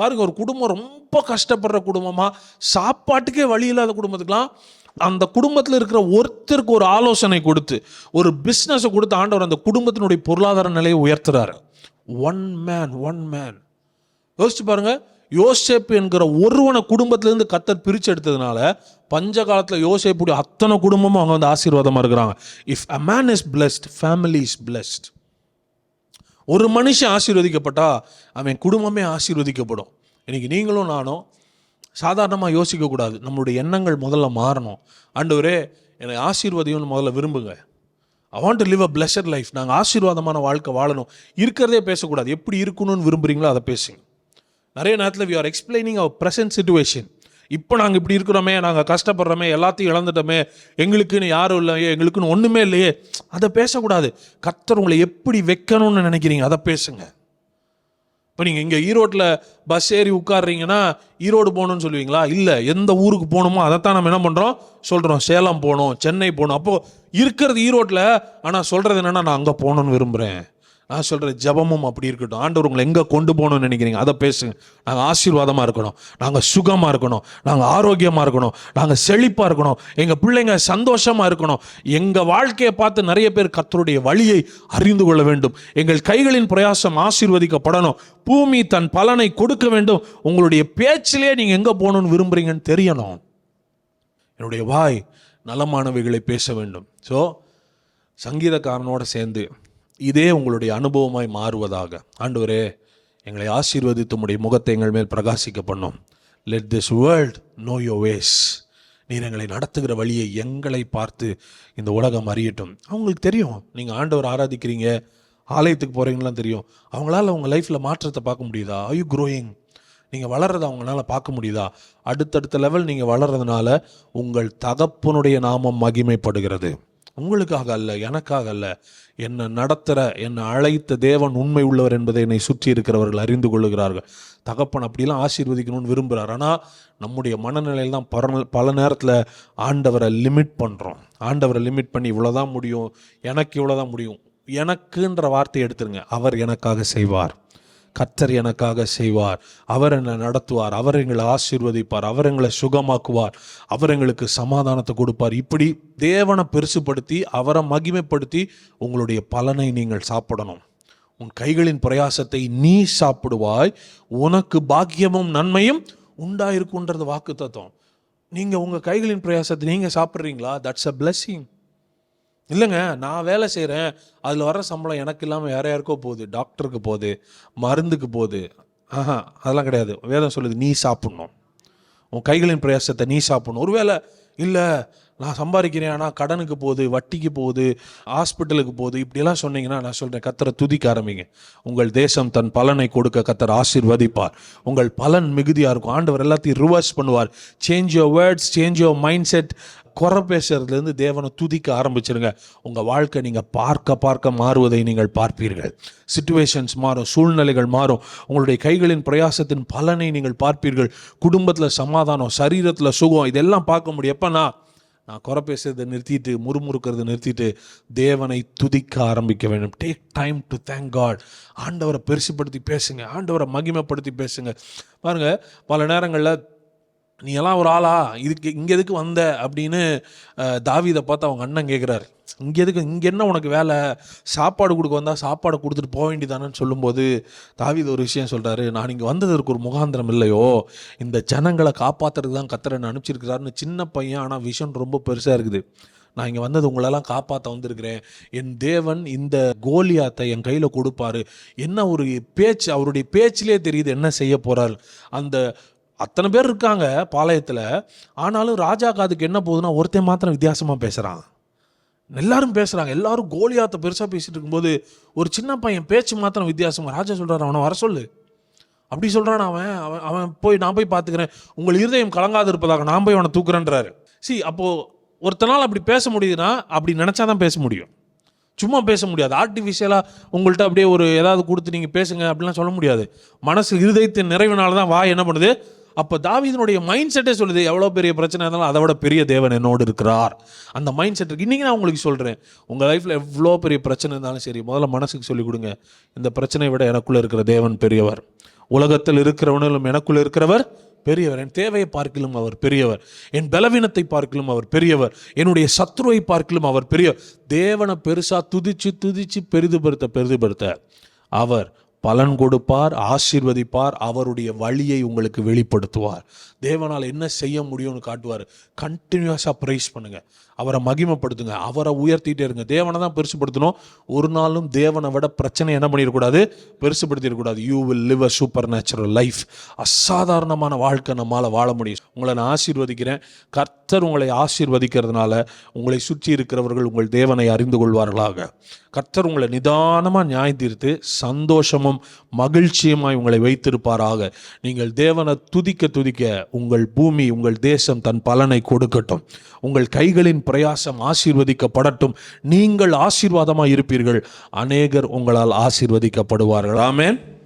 பாருங்கள் ஒரு குடும்பம் ரொம்ப கஷ்டப்படுற குடும்பமாக சாப்பாட்டுக்கே வழி இல்லாத குடும்பத்துக்கெலாம் அந்த குடும்பத்தில் இருக்கிற ஒருத்தருக்கு ஒரு ஆலோசனை கொடுத்து ஒரு பிஸ்னஸை கொடுத்து ஆண்டவர் அந்த குடும்பத்தினுடைய பொருளாதார நிலையை உயர்த்துறாரு. ஒன் மேன் ஒன் மேன் யோசிச்சு பாருங்க யோசேப்பு என்கிற ஒருவனை குடும்பத்திலேருந்து கத்தர் பிரித்து எடுத்ததுனால பஞ்ச காலத்தில் யோசேப்புடைய அத்தனை குடும்பமும் அவங்க வந்து ஆசீர்வாதமாக இருக்கிறாங்க. If a man is blessed family is blessed ஒரு மனுஷன் ஆசீர்வதிக்கப்பட்டா அவன் குடும்பமே ஆசீர்வதிக்கப்படும். இன்றைக்கி நீங்களும் நானும் சாதாரணமாக யோசிக்கக்கூடாது. நம்மளுடைய எண்ணங்கள் முதல்ல மாறணும். ஆண்டவரே என்னை ஆசீர்வதியும்னு முதல்ல விரும்புங்க. I want to live a pleasure life நாங்கள் ஆசீர்வாதமான வாழ்க்கை வாழணும். இருக்கிறதே பேசக்கூடாது. எப்படி இருக்கணும்னு விரும்புகிறீங்களோ அதை பேசுங்க. நிறைய நேரத்தில் we are explaining our present situation இப்போ நாங்கள் இப்படி இருக்கிறோமே நாங்கள் கஷ்டப்படுறோமே எல்லாத்தையும் இழந்துட்டோமே எங்களுக்குன்னு யாரும் இல்லையே எங்களுக்குன்னு ஒன்றுமே இல்லையே அதை பேசக்கூடாது. கத்தர் உங்களை எப்படி வைக்கணும்னு நினைக்கிறீங்க அதை பேசுங்கள் இப்போ நீங்கள் இங்கே ஈரோட்டில் பஸ் ஏறி உட்காடுறீங்கன்னா ஈரோடு போகணும்னு சொல்லுவீங்களா? இல்லை எந்த ஊருக்கு போகணுமோ அதைத்தான் நம்ம என்ன பண்ணுறோம் சொல்கிறோம் சேலம் போகணும் சென்னை போகணும். அப்போது இருக்கிறது ஈரோட்டில் ஆனால் சொல்கிறது என்னென்னா நான் அங்கே போகணுன்னு விரும்புகிறேன் நான் சொல்கிறேன் ஜெபமும் அப்படி இருக்கட்டும். ஆண்டவர் உங்களை எங்கே கொண்டு போகணும்னு நினைக்கிறீங்க அதை பேசுங்க. நாங்கள் ஆசீர்வாதமாக இருக்கணும். நாங்கள் சுகமாக இருக்கணும். நாங்கள் ஆரோக்கியமாக இருக்கணும். நாங்கள் செழிப்பாக இருக்கணும். எங்கள் பிள்ளைங்க சந்தோஷமாக இருக்கணும். எங்கள் வாழ்க்கையை பார்த்து நிறைய பேர் கத்தருடைய வழியை அறிந்து கொள்ள வேண்டும். எங்கள் கைகளின் பிரயாசம் ஆசீர்வதிக்கப்படணும். பூமி தன் பலனை கொடுக்க வேண்டும். உங்களுடைய பேச்சிலே நீங்கள் எங்கே போகணும்னு விரும்புகிறீங்கன்னு தெரியணும். என்னுடைய வாய் நலமானவைகளை பேச வேண்டும். ஸோ சங்கீதக்காரனோட சேர்ந்து இதே உங்களுடைய அனுபவமாய் மாறுவதாக. ஆண்டவரே எங்களை ஆசீர்வதித்து உடைய முகத்தை எங்கள் மேல் பிரகாசிக்க பண்ணும். Let this world know your ways நீர் எங்களை நடத்துகிற வழியை எங்களை பார்த்து இந்த உலகம் அறியட்டும். அவங்களுக்கு தெரியும் நீங்கள் ஆண்டவர் ஆராதிக்கிறீங்க ஆலயத்துக்கு போகிறீங்களாம் தெரியும். அவங்களால உங்கள் லைஃப்பில் மாற்றத்தை பார்க்க முடியுதா? ஐ யூ க்ரோயிங் நீங்கள் வளர்றதை அவங்களால பார்க்க முடியுதா? அடுத்தடுத்த லெவல் நீங்கள் வளர்றதுனால உங்கள் தகப்பனுடைய நாமம் மகிமைப்படுகிறது. உங்களுக்காக அல்ல எனக்காக அல்ல. என்னை நடத்துகிற என்னை அழைத்த தேவன் உண்மை உள்ளவர் என்பதை என்னை சுற்றி இருக்கிறவர்கள் அறிந்து கொள்ளுகிறார்கள். தகப்பன் அப்படிலாம் ஆசீர்வதிக்கணும்னு விரும்புகிறார் ஆனால் நம்முடைய மனநிலையில் தான் பர பல நேரத்தில் ஆண்டவரை லிமிட் பண்ணுறோம் ஆண்டவரை லிமிட் பண்ணி இவ்வளோதான் முடியும் எனக்கு இவ்வளோதான் முடியும். எனக்குன்ற வார்த்தையை எடுத்துருங்க. அவர் எனக்காக செய்வார். கர்த்தர் எனக்காக செய்வார். அவர் என்னை நடத்துவார். அவர் எங்களை ஆசீர்வதிப்பார். அவர் எங்களை சுகமாக்குவார். அவர் எங்களுக்கு சமாதானத்தை கொடுப்பார். இப்படி தேவனை பெருசுப்படுத்தி அவரை மகிமைப்படுத்தி உங்களுடைய பலனை நீங்கள் சாப்பிடணும். உன் கைகளின் பிரயாசத்தை நீ சாப்பிடுவாய். உனக்கு பாக்கியமும் நன்மையும் உண்டாயிருக்குன்றது வாக்கு தத்துவம் நீங்கள் உங்கள் கைகளின் பிரயாசத்தை நீங்கள் சாப்பிட்றீங்களா? தட்ஸ் அ பிளஸ்ஸிங் இல்லைங்க நான் வேலை செய்கிறேன் அதில் வர சம்பளம் எனக்கு இல்லாமல் வேற யாருக்கோ போகுது. டாக்டருக்கு போகுது மருந்துக்கு போகுது. ஆஹா அதெல்லாம் கிடையாது. வேதம் சொல்லுது நீ சாப்பிட்ணும். உன் கைகளின் பிரயாசத்தை நீ சாப்பிட்ணும். ஒருவேளை இல்லை நான் சம்பாதிக்கிறேன் ஆனால் கடனுக்கு போகுது வட்டிக்கு போகுது ஹாஸ்பிட்டலுக்கு போகுது. இப்படிலாம் சொன்னீங்கன்னா நான் சொல்கிறேன் கத்தரை துதிக்க ஆரம்பிங்க. உங்கள் தேசம் தன் பலனை கொடுக்க கத்தர் ஆசீர்வதிப்பார். உங்கள் பலன் மிகுதியாக இருக்கும். ஆண்டவர் எல்லாத்தையும் ரிவர்ஸ் பண்ணுவார். Change your words change your mindset குறை பேசுறதுலேருந்து தேவனை துதிக்க ஆரம்பிச்சிருங்க. உங்கள் வாழ்க்கை நீங்கள் பார்க்க பார்க்க மாறுவதை நீங்கள் பார்ப்பீர்கள். சுச்சுவேஷன்ஸ் மாறும் சூழ்நிலைகள் மாறும். உங்களுடைய கைகளின் பிரயாசத்தின் பலனை நீங்கள் பார்ப்பீர்கள். குடும்பத்தில் சமாதானம் சரீரத்தில் சுகம் இதெல்லாம் பார்க்க முடியும். எப்போனா நான் குறை பேசுறதை நிறுத்திட்டு முறுமுறுக்கிறத நிறுத்திட்டு தேவனை துதிக்க ஆரம்பிக்க வேண்டும். Take time to thank God ஆண்டவரை பெருசுப்படுத்தி பேசுங்க. ஆண்டவரை மகிமைப்படுத்தி பேசுங்க. பாருங்க பல நேரங்களில் நீ எல்லாம் ஒரு ஆளா? இதுக்கு இங்கே எதுக்கு வந்த? அப்படின்னு தாவிதை பார்த்து அவங்க அண்ணன் கேட்குறாரு இங்கே எதுக்கு இங்கே என்ன உனக்கு வேலை? சாப்பாடு கொடுக்க வந்தால் சாப்பாடு கொடுத்துட்டு போக வேண்டியதானேன்னு சொல்லும்போது தாவித ஒரு விஷயம் சொல்கிறாரு நான் இங்கே வந்ததற்கு ஒரு முகாந்திரம் இல்லையோ? இந்த ஜனங்களை காப்பாற்றுறதுக்கு தான் கத்தரை அனுப்பிச்சிருக்கிறாருன்னு சின்ன பையன் ஆனால் விஷன் ரொம்ப பெருசாக இருக்குது. நான் இங்கே வந்தது உங்களெல்லாம் காப்பாற்ற வந்திருக்கிறேன். என் தேவன் இந்த கோலியாத்தை என் கையில் கொடுப்பாரு. என்ன ஒரு பேச்சு அவருடைய பேச்சிலே தெரியுது என்ன செய்ய போகிறார் அந்த அத்தனை பேர் இருக்காங்க பாளையத்தில் ஆனாலும் ராஜா காதுக்கு என்ன போகுதுன்னா ஒருத்தன் மாத்திரம் வித்தியாசமாக பேசுகிறான் எல்லாரும் பேசுகிறாங்க எல்லாரும் கோலியாத்தை பெருசாக பேசிட்டு இருக்கும்போது ஒரு சின்ன பையன் பேச்சு மாத்திரம் வித்தியாசம் ராஜா சொல்கிறார் அவனை வர சொல்லு. அப்படி சொல்கிறான் அவன் அவன் அவன் போய் நான் போய் பார்த்துக்கிறேன் உங்கள் இருதயம் கலங்காது இருப்பதாக நான் போய் அவனை தூக்குறேன்றாரு. சி அப்போது ஒருத்தனால் அப்படி பேச முடியுதுன்னா அப்படி நினச்சா தான் பேச முடியும். சும்மா பேச முடியாது. ஆர்டிஃபிஷியலாக உங்கள்கிட்ட அப்படியே ஒரு ஏதாவது கொடுத்து நீங்கள் பேசுங்க அப்படிலாம் சொல்ல முடியாது. மனசு இருதயத்தின் நிறைவினால தான் வா என்ன பண்ணுது? அப்போ தாவீதனுடைய மைண்ட் செட்டே சொல்லுது எவ்வளோ பெரிய பிரச்சனை இருந்தாலும் அதை விட பெரிய தேவன் என்னோடு இருக்கிறார். அந்த மைண்ட் செட் இருக்கு. இன்றைக்கி நான் உங்களுக்கு சொல்கிறேன் உங்கள் லைஃப்பில் எவ்வளோ பெரிய பிரச்சனை இருந்தாலும் சரி முதல்ல மனசுக்கு சொல்லிக் கொடுங்க இந்த பிரச்சனையை விட எனக்குள்ளே இருக்கிற தேவன் பெரியவர். உலகத்தில் இருக்கிறவனிலும் எனக்குள்ளே இருக்கிறவர் பெரியவர். என் தேவையை பார்க்கிலும் அவர் பெரியவர். என் பலவீனத்தை பார்க்கிலும் அவர் பெரியவர். என்னுடைய சத்ருவை பார்க்கிலும் அவர் பெரியவர் தேவனை பெருசாக துதிச்சு துதிச்சு பெரிதுபடுத்த பெரிதுபடுத்த. அவர் பலன் கொடுப்பார் ஆசீர்வதிப்பார் அவருடைய வழியை உங்களுக்கு வெளிப்படுத்துவார். தேவனால் என்ன செய்ய முடியும்னு காட்டுவார். கண்டினியூஸாக ப்ரைஸ் பண்ணுங்க. அவரை மகிமைப்படுத்துங்க. அவரை உயர்த்திட்டே இருங்க. தேவனை தான் பெருசுப்படுத்தணும் ஒரு நாளும் தேவனை விட பிரச்சனை என்ன பண்ணிடக்கூடாது? பெருசுப்படுத்திடக்கூடாது you will live a supernatural life அசாதாரணமான வாழ்க்கை நம்மால் வாழ முடியும். உங்களை நான் ஆசீர்வதிக்கிறேன். கர்த்தர் உங்களை ஆசீர்வதிக்கிறதுனால உங்களை சுற்றி இருக்கிறவர்கள் உங்கள் தேவனை அறிந்து கொள்வார்களாக. கர்த்தர் உங்களை நிதானமாக நியாயம் தீர்த்து சந்தோஷமும் மகிழ்ச்சியுமாய் உங்களை வைத்திருப்பாராக. நீங்கள் தேவனை துதிக்க துதிக்க உங்கள் பூமி உங்கள் தேசம் தன் பலனை கொடுக்கட்டும். உங்கள் கைகளின் பிரயாசம் ஆசீர்வதிக்கப்படட்டும். நீங்கள் ஆசீர்வாதமாக இருப்பீர்கள். அநேகர் உங்களால் ஆசீர்வதிக்கப்படுவார்கள். ஆமேன்.